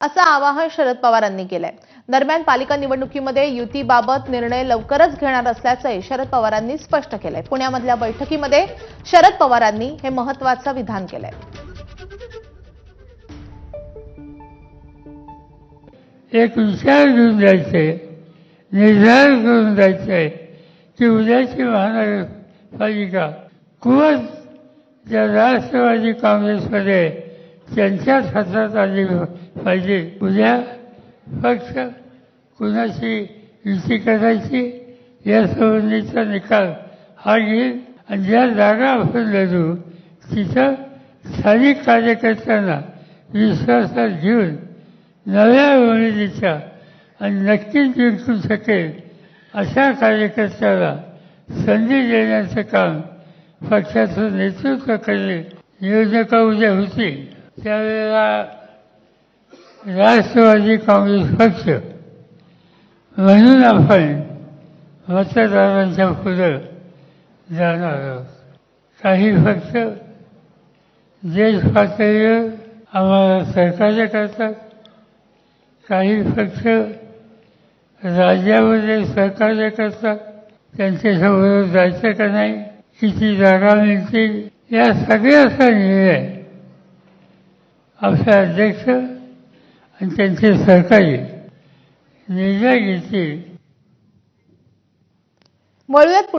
असं आवाहन शरद पवारांनी केलंय. दरम्यान पालिका निवडणुकीमध्ये युतीबाबत निर्णय लवकरच घेणार असल्याचंही शरद पवारांनी स्पष्ट केलंय. पुण्यामधल्या बैठकीमध्ये शरद पवारांनी हे महत्वाचं विधान केलंय. एक विचार घेऊन जायचे निर्धार करून जायचे की उद्याची महानगरपालिका खूपच ज्या राष्ट्रवादी काँग्रेसमध्ये त्यांच्याच हातात आली पाहिजे. उद्या पक्ष कुणाची युती करायची या संबंधीचा निकाल हा घेईल आणि ज्या जागा आपण लढू तिथं स्थानिक कार्यकर्त्यांना विश्वासात घेऊन नव्या उमेदीच्या आणि नक्कीच जिंकू शकेल अशा कार्यकर्त्याला संधी देण्याचं काम पक्षाचं नेतृत्व करेल नियोजका उद्या होती त्यावेळेला राष्ट्रवादी काँग्रेस पक्ष म्हणून आपण मतदारांच्या पुढं जाणार आहोत. काही पक्ष देश पातळीवर आम्हाला सहकार्य करतात. काही पक्ष राज्यामध्ये सहकार्य करतात. त्यांच्यासमोर जायचं का नाही किती जागा मिळतील या सगळ्याचा निर्णय आपले अध्यक्ष आणि त्यांचे सहकारी निर्णय घेतील वळूयात